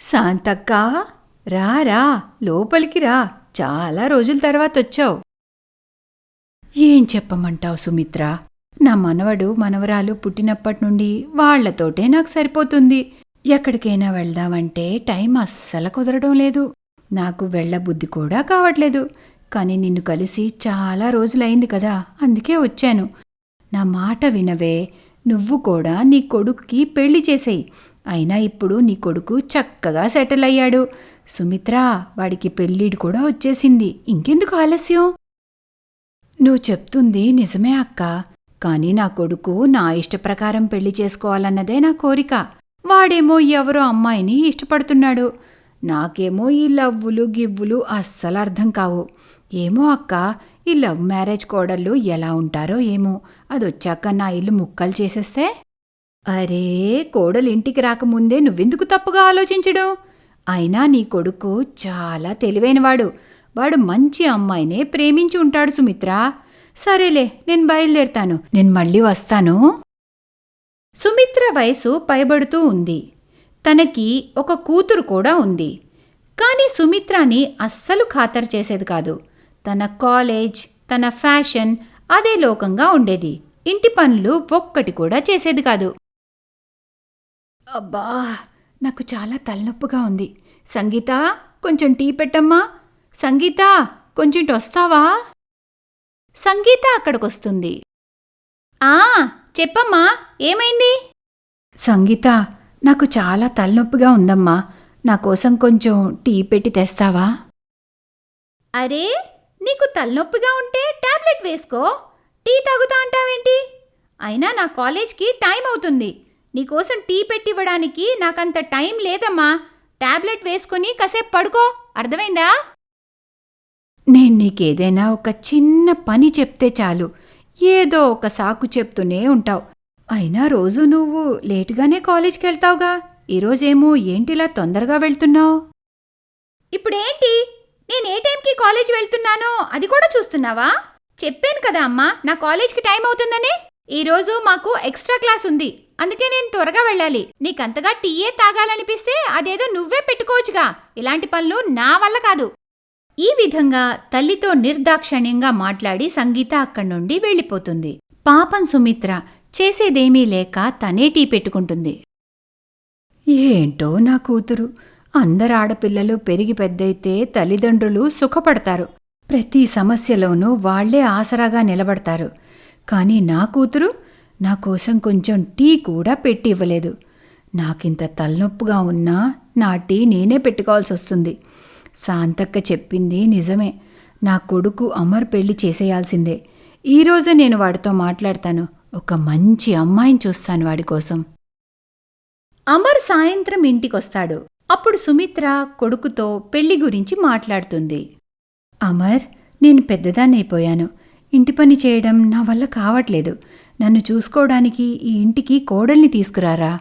శాంతక్క రా రా లోపలికి రా. చాలా రోజుల తర్వాత వచ్చావు. ఏం చెప్పమంటావు సుమిత్ర? నా మనవడు మనవరాలు పుట్టినప్పటి నుండి వాళ్ళతోటే నాకు సరిపోతుంది. ఎక్కడికైనా వెళ్దామంటే టైం అస్సలు కుదరడం లేదు. నాకు వెళ్ళబుద్ధి కూడా కావట్లేదు. కానీ నిన్ను కలిసి చాలా రోజులైంది కదా అందుకే వచ్చాను. నా మాట వినవే. నువ్వు కూడా నీ కొడుక్కి పెళ్ళి చేసేయి. అయినా ఇప్పుడు నీ కొడుకు చక్కగా సెటిల్ అయ్యాడు. సుమిత్ర వాడికి పెళ్ళిడు కూడా వచ్చేసింది. ఇంకెందుకు ఆలస్యం? నువ్వు చెప్తుంది నిజమే అక్క. కానీ నా కొడుకు నా ఇష్టప్రకారం పెళ్ళి చేసుకోవాలన్నదే నా కోరిక. వాడేమో ఎవరో అమ్మాయిని ఇష్టపడుతున్నాడు. నాకేమో ఈ లవ్వులు గివ్వులు అస్సలు అర్థం కావు. ఏమో అక్క ఈ లవ్ మ్యారేజ్ కోడళ్ళు ఎలా ఉంటారో ఏమో. అదొచ్చాక నా ఇల్లు ముక్కలు చేసేస్తే? అరే కోడలింటికి రాకముందే నువ్వెందుకు తప్పుగా ఆలోచించడం? అయినా నీ కొడుకు చాలా తెలివైనవాడు. వాడు మంచి అమ్మాయినే ప్రేమించి ఉంటాడు సుమిత్ర. సరేలే నేను బయలుదేరుతాను. నేను మళ్ళీ వస్తాను. సుమిత్ర వయసు పైబడుతూ ఉంది. తనకి ఒక కూతురు కూడా ఉంది. కానీ సుమిత్రాని అస్సలు ఖాతరు చేసేది కాదు. తన కాలేజ్ తన ఫ్యాషన్ అదే లోకంగా ఉండేది. ఇంటి పనులు ఒక్కటి కూడా చేసేది కాదు. అబ్బా నాకు చాలా తలనొప్పిగా ఉంది. సంగీత కొంచెం టీ పెట్టమ్మా. సంగీత కొంచెం వస్తావా సంగీత అక్కడికొస్తుంది. ఆ చెప్పమ్మా ఏమైంది? సంగీత నాకు చాలా తలనొప్పిగా ఉందమ్మా. నా కోసం కొంచెం టీ పెట్టి తెస్తావా? అరే నీకు తలనొప్పిగా ఉంటే టాబ్లెట్ వేసుకో. టీ తాగుతా అంటావేంటి? అయినా నా కాలేజ్కి టైం అవుతుంది. నీకోసం టీ పెట్టివ్వడానికి నాకంత టైం లేదమ్మా. టాబ్లెట్ వేసుకుని కాసేపు పడుకో. అర్థమైందా? నేను నీకేదైనా ఒక చిన్న పని చెప్తే చాలు. ఏదో ఒక సాకు చెప్తూనే ఉంటావు. అయినా రోజు నువ్వు లేటుగానే కాలేజ్కి వెళ్తావుగా ఈరోజేమో ఏంటిలా తొందరగా వెళ్తున్నావు? ఇప్పుడేంటి? నేను ఏ టైంకి కాలేజ్ వెళ్తున్నానో అది కూడా చూస్తున్నావా? చెప్పాను కదా అమ్మా నా కాలేజ్కి టైం అవుతుందని. ఈరోజు మాకు ఎక్స్ట్రా క్లాస్ ఉంది. అందుకే నేను త్వరగా వెళ్ళాలి. నీకంతగా టీయే తాగాలనిపిస్తే అదేదో నువ్వే పెట్టుకోవచ్చుగా. ఇలాంటి పనులు నా వల్ల కాదు. ఈ విధంగా తల్లితో నిర్దాక్షణ్యంగా మాట్లాడి సంగీత అక్కడి నుండి వెళ్ళిపోతుంది. పాపం సుమిత్ర చేసేదేమీ లేక తనే టీ పెట్టుకుంటుంది. ఏంటో నా కూతురు? అందరు ఆడపిల్లలు పెరిగి పెద్దయితే తల్లిదండ్రులు సుఖపడతారు. ప్రతి సమస్యలోనూ వాళ్ళే ఆసరాగా నిలబడతారు. కానీ నా కూతురు నా కోసం కొంచెం టీ కూడా పెట్టి ఇవ్వలేదు నాకింత తలనొప్పిగా ఉన్నా నా టీ నేనే పెట్టుకోవాల్సి వస్తుంది. శాంతక్క చెప్పింది నిజమే. నా కొడుకు అమర్ పెళ్ళి చేసేయాల్సిందే. ఈరోజు నేను వాడితో మాట్లాడతాను. ఒక మంచి అమ్మాయిని చూస్తాను వాడి కోసం. అమర్ సాయంత్రం ఇంటికొస్తాడు. అప్పుడు సుమిత్ర కొడుకుతో పెళ్ళి గురించి మాట్లాడుతుంది. అమర్ నేను పెద్దదాన్నైపోయాను. ఇంటి పని చేయడం నా వల్ల కావట్లేదు. నన్ను చూసుకోవడానికి ఈ ఇంటికి కోడల్ని తీసుకురారా?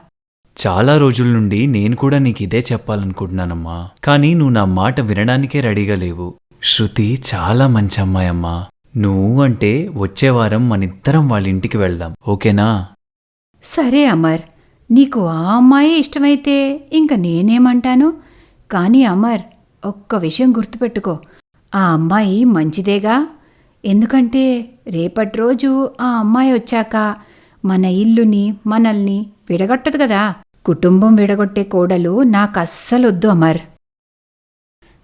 చాలా రోజుల నుండి నేను కూడా నీకు ఇదే చెప్పాలనుకుంటున్నానమ్మా. కానీ నువ్వు నా మాట వినడానికే రెడీగా లేవు. శృతి చాలా మంచి అమ్మాయమ్మా నువ్వు అంటే వచ్చే వారం మనిద్దరం వాళ్ళ ఇంటికి వెళ్దాం. ఓకేనా? సరే అమర్. నీకు ఆ అమ్మాయే ఇష్టమైతే ఇంక నేనేమంటాను? కానీ అమర్ ఒక్క విషయం గుర్తుపెట్టుకో. ఆ అమ్మాయి మంచిదేగా? ఎందుకంటే రేపటి రోజు ఆ అమ్మాయి వచ్చాక మన ఇల్లుని మనల్ని విడగొట్టదు కదా. కుటుంబం విడగొట్టే కోడలు నాకు అస్సలొద్దు అమర్.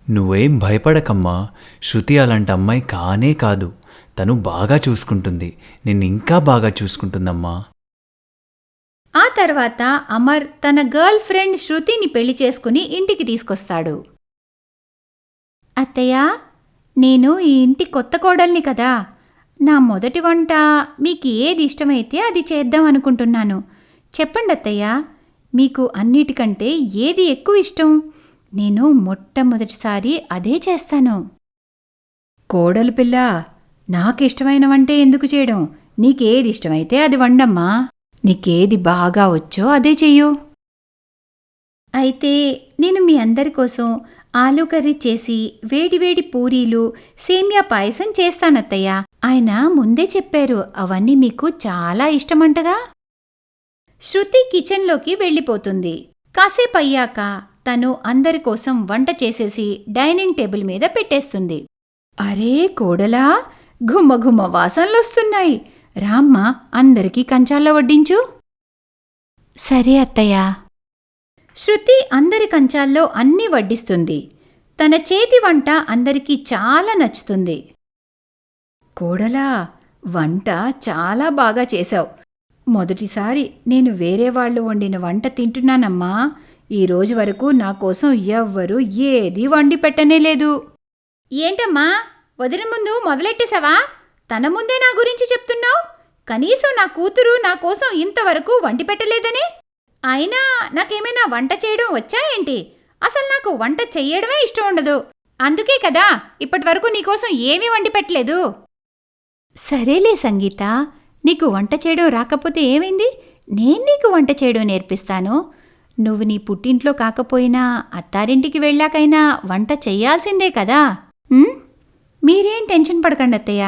నువ్వేం భయపడకమ్మా. శృతి అలాంటి అమ్మాయి కానే కాదు. తను బాగా చూసుకుంటుంది. నిన్ను ఇంకా బాగా చూసుకుంటుందమ్మా. ఆ తర్వాత అమర్ తన గర్ల్ ఫ్రెండ్ శృతిని పెళ్ళి చేసుకుని ఇంటికి తీసుకొస్తాడు. అత్తయ్య నేను ఈ ఇంటి కొత్త కోడల్ని కదా. నా మొదటి వంట మీకు ఏది ఇష్టమైతే అది చేద్దాం అనుకుంటున్నాను. చెప్పండి అత్తయ్య మీకు అన్నిటికంటే ఏది ఎక్కువ ఇష్టం? నేను మొట్టమొదటిసారి అదే చేస్తాను. కోడలు పిల్ల నాకిష్టమైన వంటే ఎందుకు చేయడం? నీకేది ఇష్టమైతే అది వండమ్మా. నీకేది బాగా వచ్చో అదే చెయ్యు. అయితే నేను మీ అందరి కోసం ఆలూ కర్రీ చేసి వేడివేడి పూరీలు సేమియా పాయసం చేస్తానత్తయ్య. ఆయన ముందే చెప్పారు అవన్నీ మీకు చాలా ఇష్టమంటగా? శృతి కిచెన్లోకి వెళ్ళిపోతుంది. కాసేపు అయ్యాక తను అందరి కోసం వంట చేసేసి డైనింగ్ టేబుల్ మీద పెట్టేస్తుంది. అరే కోడలా! ఘుమ్మ వాసనలొస్తున్నాయి. రామ్మ అందరికీ కంచాల్లో వడ్డించు. సరే అత్తయ్యా. శృతి అందరి కంచాల్లో అన్నీ వడ్డిస్తుంది. తన చేతి వంట అందరికీ చాలా నచ్చుతుంది. కోడలా వంట చాలా బాగా చేశావు. మొదటిసారి నేను వేరే వాళ్ళు వండిన వంట తింటున్నానమ్మా. ఈ రోజు వరకు నా కోసం ఎవ్వరూ ఏదీ వండి పెట్టనే లేదు. ఏంటమ్మా? వదిన ముందు మొదలెట్టేశావా? తన ముందే నా గురించి చెప్తున్నావు? కనీసం నా కూతురు నా కోసం ఇంతవరకు వండి పెట్టలేదని? అయినా నాకేమైనా వంట చేయడం వచ్చా ఏంటి? అసలు నాకు వంట చెయ్యడమే ఇష్టం ఉండదు. అందుకే కదా ఇప్పటి వరకు నీకోసం ఏమీ వండి పెట్టలేదు. సరేలే సంగీత నీకు వంట చేయడం రాకపోతే ఏమైంది? నేను నీకు వంట చేయడం నేర్పిస్తాను. నువ్వు నీ పుట్టింట్లో కాకపోయినా అత్తారింటికి వెళ్ళాకైనా వంట చెయ్యాల్సిందే కదా. మీరేం టెన్షన్ పడకండి అత్తయ్య.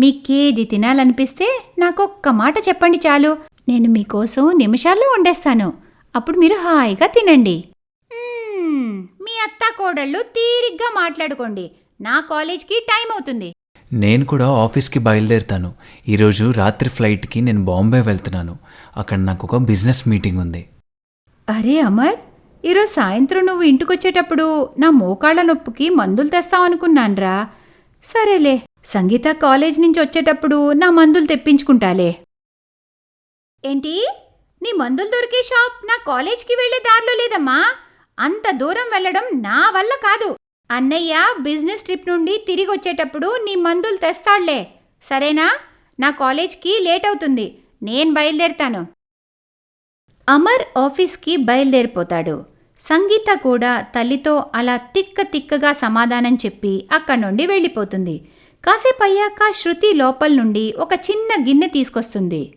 మీకేది తినాలనిపిస్తే నాకొక్క మాట చెప్పండి చాలు. నేను మీకోసం నిమిషాల్లో వండేస్తాను. అప్పుడు మీరు హాయిగా తినండి. మీ అత్త కోడళ్ళు తీరిగ్గా మాట్లాడుకోండి. నా కాలేజ్కి టైం అవుతుంది. నేను కూడా ఆఫీస్కి బయలుదేరుతాను. ఈరోజు రాత్రి ఫ్లైట్కి నేను బాంబే వెళ్తున్నాను. అక్కడ నాకు ఒక బిజినెస్ మీటింగ్ ఉంది. అరే అమర్ ఈరోజు సాయంత్రం నువ్వు ఇంటికొచ్చేటప్పుడు నా మోకాళ్ళ నొప్పికి మందులు తెస్తావనుకున్నాన్రా. సరేలే సంగీత కాలేజ్ నుంచి వచ్చేటప్పుడు నా మందులు తెప్పించుకుంటాలే. ఏంటి? నీ మందులు దొరికే షాప్ నా కాలేజ్కి వెళ్ళే దారిలో లేదమ్మా. అంత దూరం వెళ్ళడం నా వల్ల కాదు. అన్నయ్య బిజినెస్ ట్రిప్ నుండి తిరిగి వచ్చేటప్పుడు నీ మందులు తెస్తాడులే. సరేనా? నా కాలేజ్కి లేట్ అవుతుంది. నేను బయలుదేరుతాను. అమర్ ఆఫీస్కి బయలుదేరిపోతాడు. సంగీత కూడా తల్లితో అలా తిక్క తిక్కగా సమాధానం చెప్పి అక్కడి నుండి వెళ్ళిపోతుంది. కాసేపు అయ్యాక శృతి లోపల నుండి ఒక చిన్న గిన్నె తీసుకొస్తుంది.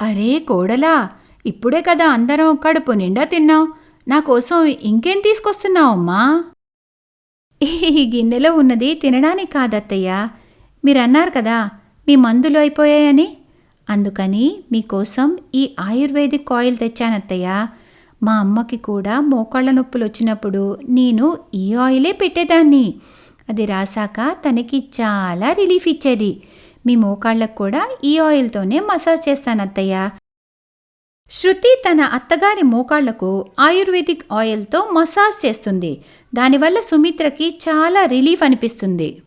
అరే కోడలా ఇప్పుడే కదా అందరం కడుపు నిండా తిన్నాం. నా కోసం ఇంకేం తీసుకొస్తున్నావమ్మా ఈ గిన్నెలో ఉన్నది తినడానికి కాదత్తయ్య. మీరన్నారు కదా మీ మందులు అయిపోయాయని. అందుకని మీకోసం ఈ ఆయుర్వేదిక్ ఆయిల్ తెచ్చానత్తయ్య. మా అమ్మకి కూడా మోకాళ్ళ నొప్పులు వచ్చినప్పుడు నేను ఈ ఆయిలే పెట్టేదాన్ని. అది రాసాక తనకి చాలా రిలీఫ్ ఇచ్చేది. మీ మోకాళ్ళకు కూడా ఈ ఆయిల్తోనే మసాజ్ చేస్తాను అత్తయ్య. శృతి తన అత్తగారి మోకాళ్ళకు ఆయుర్వేదిక్ ఆయిల్తో మసాజ్ చేస్తుంది. దానివల్ల సుమిత్రకి చాలా రిలీఫ్ అనిపిస్తుంది.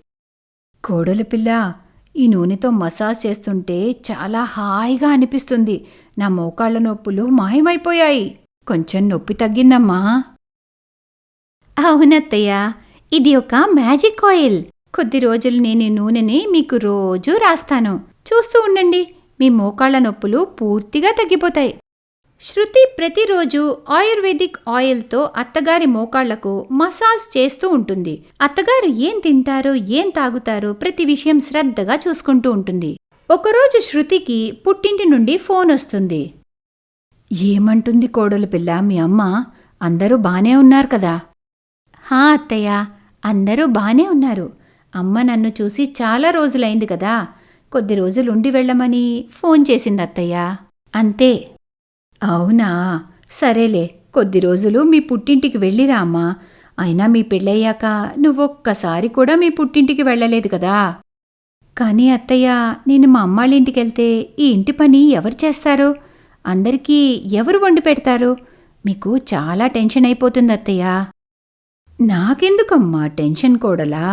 కోడలు పిల్ల ఈ నూనెతో మసాజ్ చేస్తుంటే చాలా హాయిగా అనిపిస్తుంది. నా మోకాళ్ళ నొప్పులు మాయమైపోయాయి. కొంచెం నొప్పి తగ్గిందమ్మా. అవునత్తయ్య ఇది ఒక మ్యాజిక్ ఆయిల్. కొద్ది రోజులు నేను నూనెని మీకు రోజూ రాస్తాను. చూస్తూ ఉండండి మీ మోకాళ్ళ నొప్పులు పూర్తిగా తగ్గిపోతాయి. శృతి ప్రతిరోజు ఆయుర్వేదిక్ ఆయిల్తో అత్తగారి మోకాళ్ళకు మసాజ్ చేస్తూ ఉంటుంది. అత్తగారు ఏం తింటారో ఏం తాగుతారో ప్రతి విషయం శ్రద్ధగా చూసుకుంటూ ఉంటుంది. ఒకరోజు శృతికి పుట్టింటి నుండి ఫోన్ వస్తుంది. ఏమంటుంది కోడలు పిల్ల మీ అమ్మ? అందరూ బానే ఉన్నారు కదా? హా అత్తయ్య అందరూ బానే ఉన్నారు. అమ్మ నన్ను చూసి చాలా రోజులైంది కదా. కొద్ది రోజులు ఉండి వెళ్ళమని ఫోన్ చేసింది అత్తయ్య అంతే. అవునా? సరేలే. కొద్ది రోజులు మీ పుట్టింటికి వెళ్ళిరా అమ్మా. అయినా మీ పెళ్ళయ్యాక నువ్వొక్కసారి కూడా మీ పుట్టింటికి వెళ్ళలేదు కదా. కానీ అత్తయ్య నేను మా అమ్మాళ్ళింటికి వెళ్తే ఈ ఇంటి పని ఎవరు చేస్తారు? అందరికీ ఎవరు వండి పెడతారు? మీకు చాలా టెన్షన్ అయిపోతుంది అత్తయ్య నాకెందుకమ్మా టెన్షన్ కోడలా?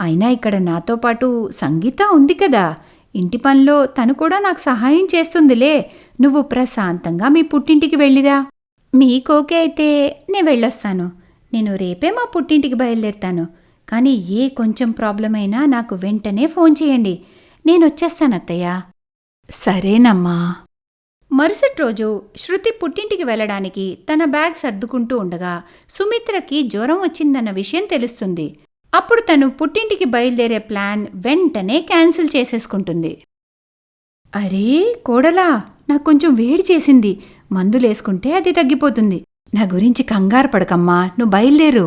అయినా ఇక్కడ నాతో పాటు సంగీత ఉంది కదా. ఇంటి పనిలో తను కూడా నాకు సహాయం చేస్తుందిలే. నువ్వు ప్రశాంతంగా మీ పుట్టింటికి వెళ్ళిరా. మీకోకే అయితే నేను వెళ్ళొస్తాను. నేను రేపే మా పుట్టింటికి బయలుదేరుతాను. కానీ ఏ కొంచెం ప్రాబ్లం అయినా నాకు వెంటనే ఫోన్ చేయండి. నేను వచ్చేస్తాను అత్తయ్య. సరేనమ్మా. మరుసటి రోజు శృతి పుట్టింటికి వెళ్ళడానికి తన బ్యాగ్ సర్దుకుంటూ ఉండగా సుమిత్రకి జ్వరం వచ్చిందన్న విషయం తెలుస్తుంది. అప్పుడు తను పుట్టింటికి బయలుదేరే ప్లాన్ వెంటనే క్యాన్సిల్ చేసేసుకుంటుంది. అరే కోడలా నాకు కొంచెం వేడి చేసింది. మందులేసుకుంటే అది తగ్గిపోతుంది. నా గురించి కంగారు పడకమ్మా నువ్వు బయలుదేరు.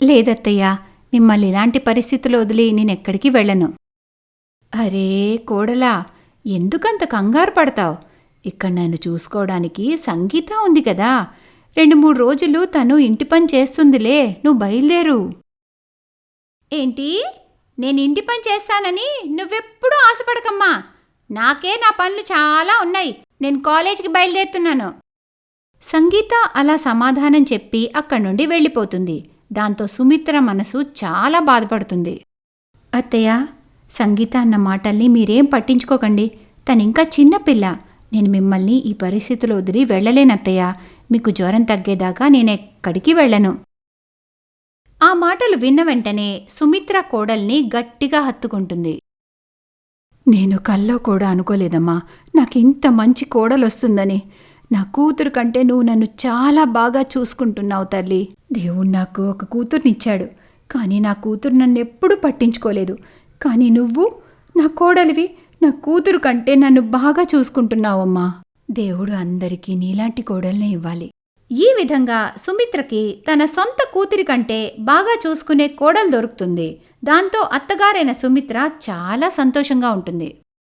లేదత్తయ్యా మిమ్మల్ని ఇలాంటి పరిస్థితులు వదిలి నేనెక్కడికి వెళ్ళను. అరే కోడలా ఎందుకంత కంగారు పడతావు? ఇక్కడ నన్ను చూసుకోవడానికి సంగీత ఉంది కదా. రెండు మూడు రోజులు తను ఇంటి పని చేస్తుందిలే నువ్వు బయలుదేరు. ఏంటి? నేను ఇంటి పని చేస్తానని నువ్వెప్పుడూ ఆశపడకమ్మా. నాకే నా పనులు చాలా ఉన్నాయి. నేను కాలేజీకి బయలుదేరుతున్నాను. సంగీత అలా సమాధానం చెప్పి అక్కడి నుండి వెళ్ళిపోతుంది. దాంతో సుమిత్ర మనసు చాలా బాధపడుతుంది. అత్తయ్య సంగీత అన్న మాటల్ని మీరేం పట్టించుకోకండి. తనింకా చిన్నపిల్ల నేను మిమ్మల్ని ఈ పరిస్థితిలో వదిలి వెళ్ళలేనత్తయ్య. మీకు జ్వరం తగ్గేదాకా నేను ఎక్కడికి వెళ్ళను. ఆ మాటలు విన్న వెంటనే సుమిత్ర కోడల్ని గట్టిగా హత్తుకుంటుంది. నేను కల్లో కూడా అనుకోలేదమ్మా. నాకింత మంచి కోడలొస్తుందని. నా కూతురు కంటే నువ్వు నన్ను చాలా బాగా చూసుకుంటున్నావు తల్లి. దేవుడు నాకు ఒక కూతుర్నిచ్చాడు. కానీ నా కూతురు నన్ను ఎప్పుడూ పట్టించుకోలేదు. కానీ నువ్వు నా కోడలివి. నా కూతురు కంటే నన్ను బాగా చూసుకుంటున్నావమ్మా. దేవుడు అందరికీ నీలాంటి కోడల్నే ఇవ్వాలి. ఈ విధంగా సుమిత్రకి తన సొంత కూతురి కంటే బాగా చూసుకునే కోడలు దొరుకుతుంది. దాంతో అత్తగారైన సుమిత్ర చాలా సంతోషంగా ఉంటుంది.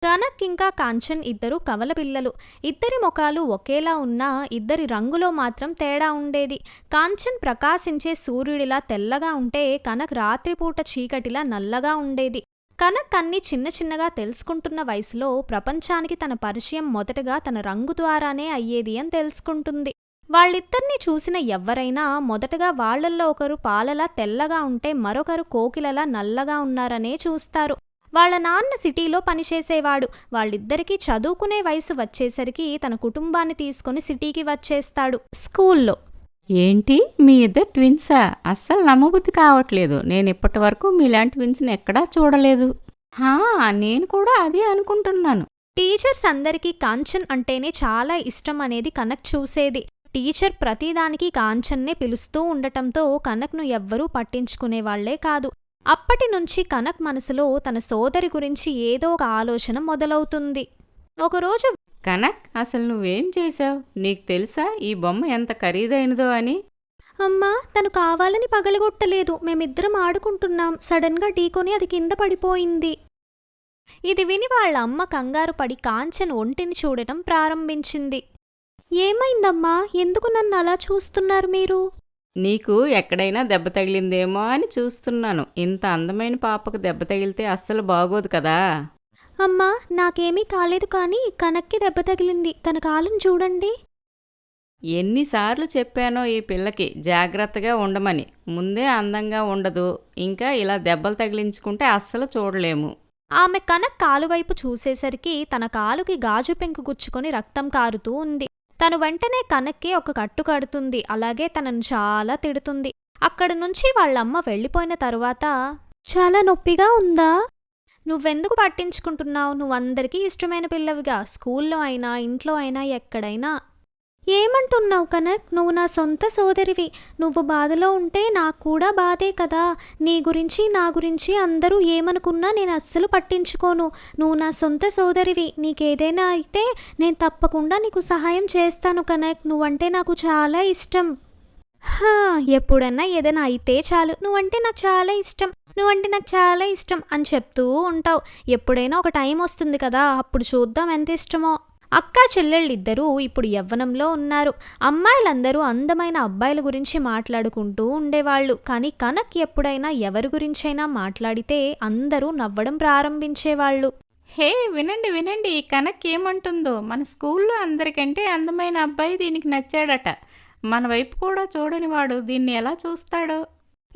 కనక్ ఇంకా కాంచన్ ఇద్దరు కవల పిల్లలు. ఇద్దరి ముఖాలు ఒకేలా ఉన్నా ఇద్దరి రంగులో మాత్రం తేడా ఉండేది. కాంచన్ ప్రకాశించే సూర్యుడిలా తెల్లగా ఉంటే కనక్ రాత్రిపూట చీకటిలా నల్లగా ఉండేది. కనక్ అన్ని చిన్న చిన్నగా తెలుసుకుంటున్న వయసులో ప్రపంచానికి తన పరిచయం మొదటగా తన రంగు ద్వారానే అయ్యేది అని తెలుసుకుంటుంది. వాళ్ళిద్దరినీ చూసిన ఎవ్వరైనా మొదటగా వాళ్ళల్లో ఒకరు పాలలా తెల్లగా ఉంటే మరొకరు కోకిలలా నల్లగా ఉన్నారనే చూస్తారు. వాళ్ళ నాన్న సిటీలో పనిచేసేవాడు. వాళ్ళిద్దరికీ చదువుకునే వయసు వచ్చేసరికి తన కుటుంబాన్ని తీసుకొని సిటీకి వచ్చేస్తాడు స్కూల్లో. ఏంటి? మీ ఇద్దరు ట్విన్సా? అస్సలు నమ్మబుద్ధి కావట్లేదు. నేను ఇప్పటి వరకు మీలాంటి ట్విన్స్ని ఎక్కడా చూడలేదు. హా నేను కూడా అదే అనుకుంటున్నాను. టీచర్స్ అందరికీ కాంచన్ అంటేనే చాలా ఇష్టం అనేది కనక్ చూసేది. టీచర్ ప్రతిదానికి కాంచన్నే పిలుస్తూ ఉండటంతో కనక్ను ఎవ్వరూ పట్టించుకునేవాళ్ళే కాదు. అప్పటి నుంచి కనక్ మనసులో తన సోదరి గురించి ఏదో ఒక ఆలోచన మొదలవుతుంది. ఒకరోజు కనక్ అసలు నువ్వేం చేశావు? నీకు తెలుసా ఈ బొమ్మ ఎంత ఖరీదైనదో అని? అమ్మా తను కావాలని పగలగొట్టలేదు. మేమిద్దరం ఆడుకుంటున్నాం. సడన్గా ఢీకొని అది కింద పడిపోయింది. ఇది విని వాళ్ళ అమ్మ కంగారు పడి కాంచన్ ఒంటిని చూడటం ప్రారంభించింది. ఏమైందమ్మా? ఎందుకు నన్ను అలా చూస్తున్నారు మీరు? నీకు ఎక్కడైనా దెబ్బ తగిలిందేమో అని చూస్తున్నాను. ఇంత అందమైన పాపకు దెబ్బ తగిలితే అస్సలు బాగోదు కదా. అమ్మా నాకేమీ కాలేదు కానీ కనక్కి దెబ్బ తగిలింది. తన కాలుని చూడండి. ఎన్నిసార్లు చెప్పానో ఈ పిల్లకి. జాగ్రత్తగా ఉండమని. ముందే అందంగా ఉండదు. ఇంకా ఇలా దెబ్బలు తగిలించుకుంటే అస్సలు చూడలేము. ఆమె కనక్ కాలు వైపు చూసేసరికి తన కాలుకి గాజు పెంకు గుచ్చుకొని రక్తం కారుతూ ఉంది. తను వెంటనే కనక్కి ఒక కట్టు కడుతుంది. అలాగే తనను చాలా తిడుతుంది. అక్కడి నుంచి వాళ్ళమ్మ వెళ్ళిపోయిన తరువాత చాలా నొప్పిగా ఉందా? నువ్వెందుకు పట్టించుకుంటున్నావు? నువ్వందరికీ ఇష్టమైన పిల్లవిగా. స్కూల్లో అయినా ఇంట్లో అయినా ఎక్కడైనా ఏమంటున్నావు కనక్? నువ్వు నా సొంత సోదరివి. నువ్వు బాధలో ఉంటే నాకు కూడా బాధే కదా. నీ గురించి నా గురించి అందరూ ఏమనుకున్నా నేను అస్సలు పట్టించుకోను. నువ్వు నా సొంత సోదరివి. నీకేదైనా అయితే నేను తప్పకుండా నీకు సహాయం చేస్తాను కనక్. నువ్వంటే నాకు చాలా ఇష్టం. హా, ఎప్పుడన్నా ఏదైనా అయితే చాలు. నువ్వంటే నాకు చాలా ఇష్టం. నువ్వంటే నాకు చాలా ఇష్టం అని చెప్తూ ఉంటావు. ఎప్పుడైనా ఒక టైం వస్తుంది కదా. అప్పుడు చూద్దాం ఎంత ఇష్టమో. అక్క చెల్లెళ్ళిద్దరూ ఇప్పుడు యవ్వనంలో ఉన్నారు. అమ్మాయిలందరూ అందమైన అబ్బాయిల గురించి మాట్లాడుకుంటూ ఉండేవాళ్ళు. కానీ కనక్ ఎప్పుడైనా ఎవరి గురించైనా మాట్లాడితే అందరూ నవ్వడం ప్రారంభించేవాళ్ళు. హే వినండి వినండి. కనక్ ఏమంటుందో? మన స్కూల్లో అందరికంటే అందమైన అబ్బాయి దీనికి నచ్చాడట. మన వైపు కూడా చూడని వాడు దీన్ని ఎలా చూస్తాడో?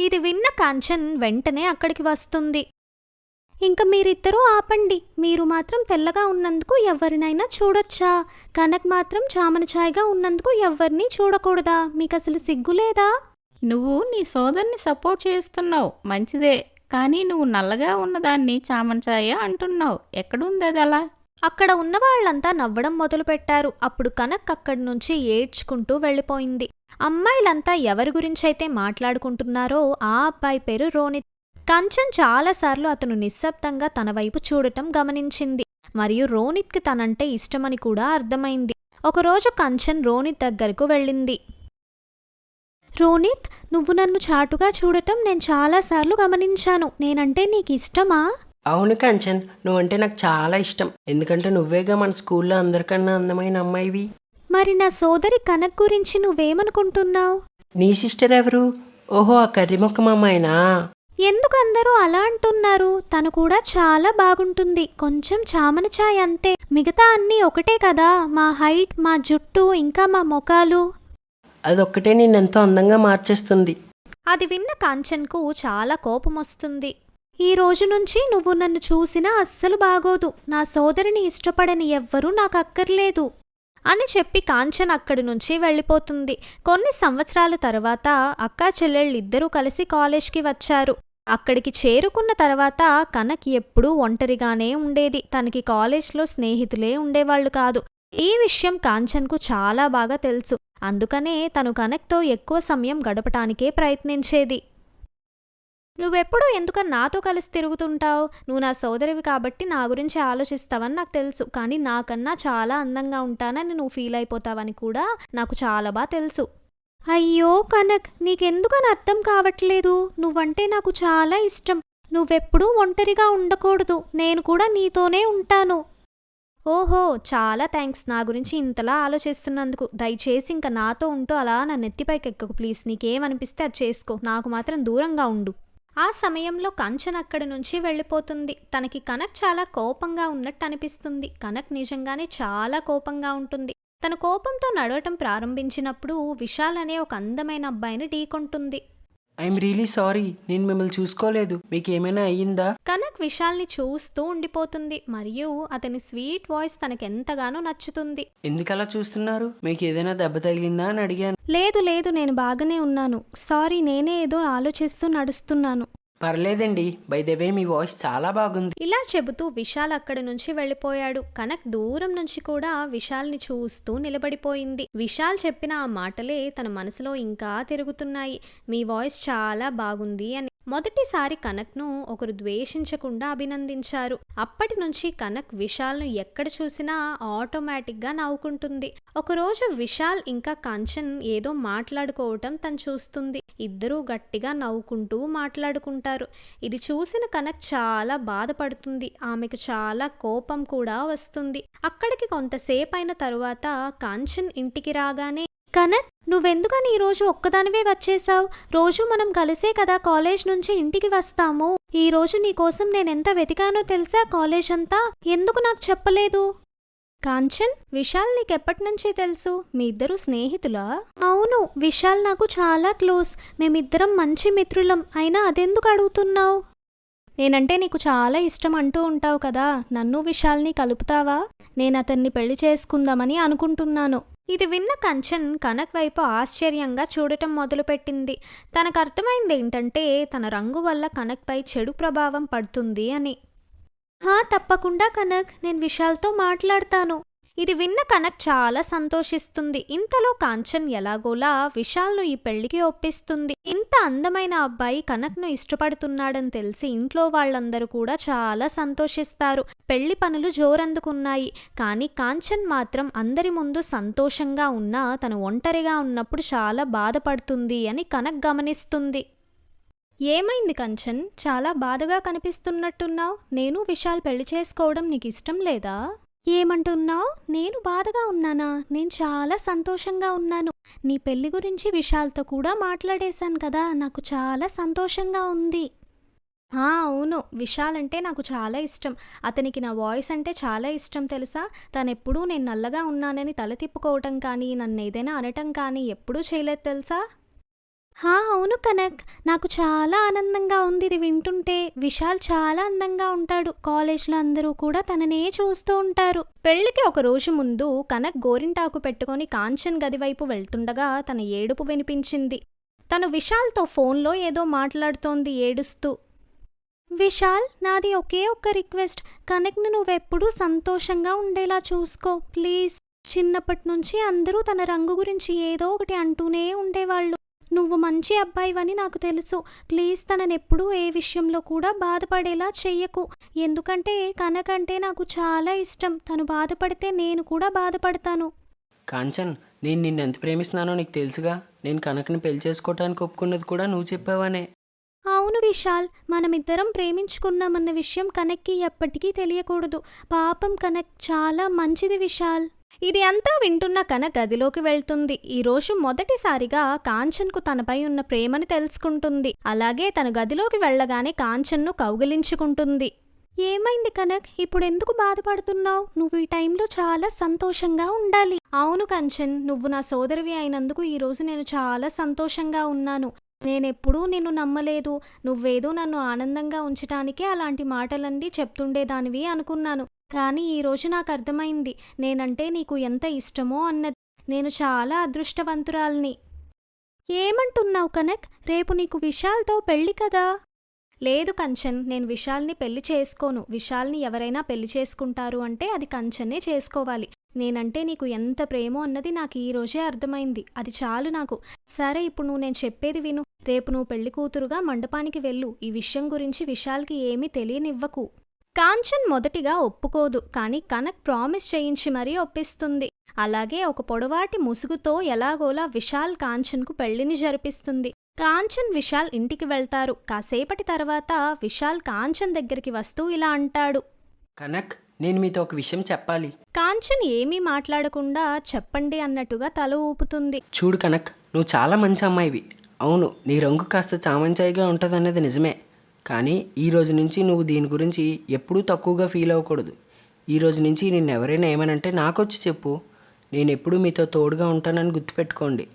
ఇది విన్న కాంచన్ వెంటనే అక్కడికి వస్తుంది. ఇంక మీరిద్దరూ ఆపండి. మీరు మాత్రం తెల్లగా ఉన్నందుకు ఎవరినైనా చూడొచ్చా? కనక్ మాత్రం చామనఛాయగా ఉన్నందుకు ఎవరిని చూడకూడదా? మీకు అసలు సిగ్గులేదా? నువ్వు నీ సోదరిని సపోర్ట్ చేస్తున్నావు. మంచిదే. కానీ నువ్వు నల్లగా ఉన్నదాన్ని చామంచాయ అంటున్నావు. ఎక్కడుంది అది అలా అక్కడ ఉన్న వాళ్ళంతా నవ్వడం మొదలుపెట్టారు. అప్పుడు కనక్ అక్కడి నుంచి ఏడ్చుకుంటూ వెళ్ళిపోయింది. అమ్మాయిలంతా ఎవరి గురించైతే మాట్లాడుకుంటున్నారో ఆ అబ్బాయి పేరు రోనిత్ కంచన్ చాలాసార్లు అతను నిశ్శబ్దంగా తన వైపు చూడటం గమనించింది. మరియు రోనిత్కి తనంటే ఇష్టమని కూడా అర్థమైంది. ఒకరోజు కంచన్ రోనిత్ దగ్గరకు వెళ్ళింది. రోనిత్ నువ్వు నన్ను చాటుగా చూడటం నేను చాలాసార్లు గమనించాను. నేనంటే నీకు ఇష్టమా? అవును కంచన్ నువ్వంటే నాకు చాలా ఇష్టం. ఎందుకంటే నువ్వేగా మన స్కూల్లో అందరికన్నా అందమైన అమ్మాయివి. మరి నా సోదరి కనక్ గురించి నువ్వేమనుకుంటున్నావు? నీ సిస్టర్ ఎవరు? ఓహో ఆ కర్రీ మొక్కం అమ్మాయినా? ఎందుకు అందరూ అలా అంటున్నారు? తను కూడా చాలా బాగుంటుంది. కొంచెం చామన ఛాయ్ అంతే. మిగతా అన్నీ ఒకటే కదా? మా హైట్ మా జుట్టు ఇంకా మా మొఖాలు. అదొక్కటే నిన్నెంతో అందంగా మార్చేస్తుంది. అది విన్న కాంచన్కు చాలా కోపం వస్తుంది ఈ రోజు నుంచి నువ్వు నన్ను చూసినా అస్సలు బాగోదు. నా సోదరిని ఇష్టపడని ఎవ్వరూ నాకు అక్కర్లేదు అని చెప్పి కాంచన్ అక్కడి నుంచి వెళ్ళిపోతుంది. కొన్ని సంవత్సరాల తర్వాత అక్కా చెల్లెళ్ళిద్దరూ కలిసి కాలేజ్కి వచ్చారు. అక్కడికి చేరుకున్న తర్వాత కనక్ ఎప్పుడూ ఒంటరిగానే ఉండేది. తనకి కాలేజ్లో స్నేహితులే ఉండేవాళ్ళు కాదు. ఈ విషయం కాంచన్కు చాలా బాగా తెలుసు. అందుకనే తను కనక్తో ఎక్కువ సమయం గడపటానికే ప్రయత్నించేది. నువ్వెప్పుడూ ఎందుక నాతో కలిసి తిరుగుతుంటావు? నువ్వు నా సోదరివి కాబట్టి నా గురించి ఆలోచిస్తావని నాకు తెలుసు. కానీ నాకన్నా చాలా అందంగా ఉంటానని నువ్వు ఫీల్ అయిపోతావని కూడా నాకు చాలా బాగా తెలుసు. అయ్యో కనక్ నీకెందుకని అర్థం కావట్లేదు? నువ్వంటే నాకు చాలా ఇష్టం. నువ్వెప్పుడూ ఒంటరిగా ఉండకూడదు. నేను కూడా నీతోనే ఉంటాను. ఓహో చాలా థ్యాంక్స్ నా గురించి ఇంతలా ఆలోచిస్తున్నందుకు. దయచేసి ఇంకా నాతో ఉంటూ అలా నా నెత్తిపైకి ఎక్కకు ప్లీజ్. నీకేమనిపిస్తే అది చేసుకో. నాకు మాత్రం దూరంగా ఉండు. ఆ సమయంలో కంచన్ అక్కడి నుంచి వెళ్ళిపోతుంది. తనకి కనక్ చాలా కోపంగా ఉన్నట్టు అనిపిస్తుంది. కనక్ నిజంగానే చాలా కోపంగా ఉంటుంది. తన కోపంతో నడవటం ప్రారంభించినప్పుడు విశాల్ అనే ఒక అందమైన అబ్బాయిని ఢీకొంటుంది ఐఎమ్ రియలీ సారీ నేను మిమ్మల్ని చూసుకోలేదు. మీకు ఏమైనా అయ్యిందా? కనక్ విశాల్ని చూస్తూ ఉండిపోతుంది. మరియు అతని స్వీట్ వాయిస్ తనకెంతగానో నచ్చుతుంది. ఎందుకు అలా చూస్తున్నారు? మీకు ఏదైనా దెబ్బ తగిలిందా అని అడిగాను. లేదు లేదు నేను బాగానే ఉన్నాను. సారీ నేనే ఏదో ఆలోచిస్తూ నడుస్తున్నాను. పర్లేదండి. బై ద వే మీ వాయిస్ చాలా బాగుంది. ఇలా చెబుతూ విశాల్ అక్కడి నుంచి వెళ్ళిపోయాడు. కనక్ దూరం నుంచి కూడా విశాల్ని చూస్తూ నిలబడిపోయింది. విశాల్ చెప్పిన ఆ మాటలే తన మనసులో ఇంకా తిరుగుతున్నాయి. మీ వాయిస్ చాలా బాగుంది అని మొదటిసారి కనక్ను ఒకరు ద్వేషించకుండా అభినందించారు. అప్పటి నుంచి కనక్ విశాల్ను ఎక్కడ చూసినా ఆటోమేటిక్గా నవ్వుకుంటుంది. ఒకరోజు విశాల్ ఇంకా కాంచన్ ఏదో మాట్లాడుకోవటం తను చూస్తుంది. ఇద్దరూ గట్టిగా నవ్వుకుంటూ మాట్లాడుకుంటారు. ఇది చూసిన కనక్ చాలా బాధపడుతుంది. ఆమెకు చాలా కోపం కూడా వస్తుంది. అక్కడికి కొంతసేపు అయిన తరువాత కాంచన్ ఇంటికి రాగానే కనక్ నువ్వెందుకని ఈరోజు ఒక్కదానివే వచ్చేసావు రోజు మనం కలిసే కదా కాలేజ్ నుంచి ఇంటికి వస్తాము. ఈ రోజు నీకోసం నేనెంత వెతికానో తెలుసా కాలేజ్ అంతా? ఎందుకు నాకు చెప్పలేదు? కాంచన్ విశాల్ నీకెప్పటి నుంచి తెలుసు? మీ ఇద్దరు స్నేహితులా? అవును విశాల్ నాకు చాలా క్లోజ్. మేమిద్దరం మంచి మిత్రులం. అయినా అదెందుకు అడుగుతున్నావు? నేనంటే నీకు చాలా ఇష్టం అంటూ ఉంటావు కదా. నన్ను విశాల్ని కలుపుతావా? నేను అతన్ని పెళ్ళి చేసుకుందామని అనుకుంటున్నాను. ఇది విన్న కంచన్ కనక్ వైపు ఆశ్చర్యంగా చూడటం మొదలుపెట్టింది. తనకు అర్థమైంది ఏంటంటే తన రంగు వల్ల కనక్పై చెడు ప్రభావం పడుతుంది అని. హా తప్పకుండా కనక్ నేను విశాల్తో మాట్లాడతాను. ఇది విన్న కనక్ చాలా సంతోషిస్తుంది. ఇంతలో కాంచన్ ఎలాగోలా విశాల్ను ఈ పెళ్ళికి ఒప్పిస్తుంది. ఇంత అందమైన అబ్బాయి కనక్ను ఇష్టపడుతున్నాడని తెలిసి ఇంట్లో వాళ్ళందరూ కూడా చాలా సంతోషిస్తారు. పెళ్ళి పనులు జోరందుకున్నాయి. కానీ కాంచన్ మాత్రం అందరి ముందు సంతోషంగా ఉన్నా తను ఒంటరిగా ఉన్నప్పుడు చాలా బాధపడుతుంది అని కనక్ గమనిస్తుంది. ఏమైంది కంచన్? చాలా బాధగా కనిపిస్తున్నట్టున్నావు. నేను విశాల్ పెళ్ళి చేసుకోవడం నీకు ఇష్టం లేదా? ఏమంటున్నావు? నేను బాధగా ఉన్నానా? నేను చాలా సంతోషంగా ఉన్నాను. నీ పెళ్ళి గురించి విశాల్తో కూడా మాట్లాడేశాను కదా నాకు చాలా సంతోషంగా ఉంది. ఆ, అవును. విశాల్ అంటే నాకు చాలా ఇష్టం. అతనికి నా వాయిస్ అంటే చాలా ఇష్టం తెలుసా? తనెప్పుడూ నేను నల్లగా ఉన్నానని తల తిప్పుకోవటం కానీ నన్ను ఏదైనా అనటం కానీ ఎప్పుడూ చేయలేదు తెలుసా? హా అవును కనక్. నాకు చాలా ఆనందంగా ఉంది ఇది వింటుంటే. విశాల్ చాలా అందంగా ఉంటాడు. కాలేజ్లో అందరూ కూడా తననే చూస్తూ ఉంటారు. పెళ్ళికి ఒక రోజు ముందు కనక్ గోరింటాకు పెట్టుకొని కాంచన్ గది వైపు వెళ్తుండగా తన ఏడుపు వినిపించింది. తను విశాల్తో ఫోన్లో ఏదో మాట్లాడుతోంది ఏడుస్తూ. విశాల్ నాది ఒకే ఒక్క రిక్వెస్ట్. కనక్ను నువ్వెప్పుడూ సంతోషంగా ఉండేలా చూసుకో. ప్లీజ్. చిన్నప్పటి నుంచి అందరూ తన రంగు గురించి ఏదో ఒకటి అంటూనే ఉండేవాళ్ళు. నువ్వు మంచి అబ్బాయివని నాకు తెలుసు. ప్లీజ్ తననెప్పుడూ ఏ విషయంలో కూడా బాధపడేలా చెయ్యకు. ఎందుకంటే కనకంటే నాకు చాలా ఇష్టం. తను బాధపడితే నేను కూడా బాధపడతాను. కాంచన్ నేను నిన్ను ఎంత ప్రేమిస్తున్నానో నీకు తెలుసుగా. నేను కనకని పెళ్ళి చేసుకోవటానికి ఒప్పుకున్నది కూడా నువ్వు చెప్పావనే. అవును విశాల్ మనమిద్దరం ప్రేమించుకున్నామన్న విషయం కనక్కి ఎప్పటికీ తెలియకూడదు. పాపం కనక్ చాలా మంచిది విశాల్. ఇది అంతా వింటున్న కన గదిలోకి వెళ్తుంది. ఈ రోజు మొదటిసారిగా కాంచన్కు తనపై ఉన్న ప్రేమను తెలుసుకుంటుంది. అలాగే తన గదిలోకి వెళ్ళగానే కాంచన్ను కౌగిలించుకుంటుంది. ఏమైంది కనక్? ఇప్పుడు ఎందుకు బాధపడుతున్నావు? నువ్వు ఈ టైంలో చాలా సంతోషంగా ఉండాలి. అవును కంచన్ నువ్వు నా సోదరివి అయినందుకు ఈరోజు నేను చాలా సంతోషంగా ఉన్నాను. నేనెప్పుడూ నిన్ను నమ్మలేదు. నువ్వేదో నన్ను ఆనందంగా ఉంచటానికే అలాంటి మాటలన్నీ చెప్తుండేదానివి అనుకున్నాను. కానీ ఈరోజు నాకు అర్థమైంది. నేనంటే నీకు ఎంత ఇష్టమో అన్నది. నేను చాలా అదృష్టవంతురాల్ని. ఏమంటున్నావు కనక్? రేపు నీకు విశాల్తో పెళ్ళి కదా? లేదు కంచన్ నేను విశాల్ని పెళ్ళి చేసుకోను. విశాల్ని ఎవరైనా పెళ్ళి చేసుకుంటారు అంటే అది కంచన్నే చేసుకోవాలి. నేనంటే నీకు ఎంత ప్రేమో అన్నది నాకు ఈ రోజే అర్థమైంది. అది చాలు నాకు. సరే ఇప్పుడు నువ్వు నేను చెప్పేది విను. రేపు నువ్వు పెళ్ళి కూతురుగా మండపానికి వెళ్ళు. ఈ విషయం గురించి విశాల్కి ఏమీ తెలియనివ్వకు. కాంచన్ మొదటిగా ఒప్పుకోదు కానీ కనక్ ప్రామిస్ చేయించి మరీ ఒప్పిస్తుంది. అలాగే ఒక పొడవాటి ముసుగుతో ఎలాగోలా విశాల్ కాంచన్కు పెళ్ళిని జరిపిస్తుంది. కాంచన్ విశాల్ ఇంటికి వెళ్తారు. కాసేపటి తర్వాత విశాల్ కాంచన్ దగ్గరికి వస్తూ ఇలా అంటాడు. కనక్ నేను మీతో ఒక విషయం చెప్పాలి. కాంచన్ ఏమీ మాట్లాడకుండా చెప్పండి అన్నట్టుగా తల ఊపుతుంది. చూడు కనక్ నువ్వు చాలా మంచి అమ్మాయివి. అవును నీ రంగు కాస్త చామంచాయిగా ఉంటుందన్నది నిజమే. కానీ ఈ రోజు నుంచి నువ్వు దీని గురించి ఎప్పుడూ తక్కువగా ఫీల్ అవ్వకూడదు. ఈ రోజు నుంచి నిన్ను ఎవరైనా ఏమనంటే నాకొచ్చి చెప్పు. నేను ఎప్పుడూ మీతో తోడుగా ఉంటానని గుర్తుపెట్టుకోండి.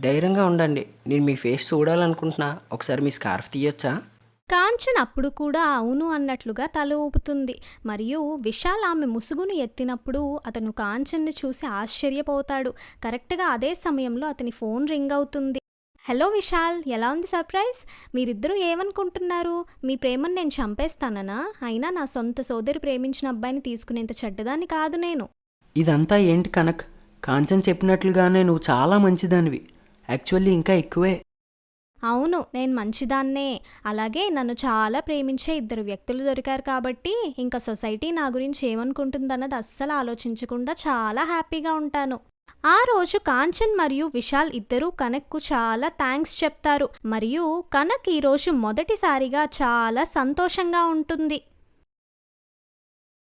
ధైర్యంగా ఉండండి. నేను మీ ఫేస్ చూడాలనుకుంటున్నా. ఒకసారి మీ స్కార్ఫ్ తీయొచ్చా? కాంచన్ అప్పుడు కూడా అవును అన్నట్లుగా తల ఊపుతుంది. మరియు విశాల్ ఆమె ముసుగును ఎత్తినప్పుడు అతను కాంచన్ని చూసి ఆశ్చర్యపోతాడు. కరెక్ట్గా అదే సమయంలో అతని ఫోన్ రింగ్ అవుతుంది. హలో విశాల్ ఎలా ఉంది సర్ప్రైజ్? మీరిద్దరూ ఏమనుకుంటున్నారు? మీ ప్రేమను నేను చంపేస్తాననా? అయినా నా సొంత సోదరి ప్రేమించిన అబ్బాయిని తీసుకునేంత చెడ్డదాన్ని కాదు నేను. ఇదంతా ఏంటి కనక్? కాంచన్ చెప్పినట్లుగానే నువ్వు చాలా మంచిదానివి. యాక్చువల్లీ ఇంకా ఎక్కువే. అవును నేను మంచిదాన్నే. అలాగే నన్ను చాలా ప్రేమించే ఇద్దరు వ్యక్తులు దొరికారు కాబట్టి ఇంకా సొసైటీ నా గురించి ఏమనుకుంటుందన్నది అస్సలు ఆలోచించకుండా చాలా హ్యాపీగా ఉంటాను. ఆ రోజు కాంచన్ మరియు విశాల్ ఇద్దరూ కనక్కు చాలా థ్యాంక్స్ చెప్తారు. మరియు కనక్ ఈరోజు మొదటిసారిగా చాలా సంతోషంగా ఉంటుంది.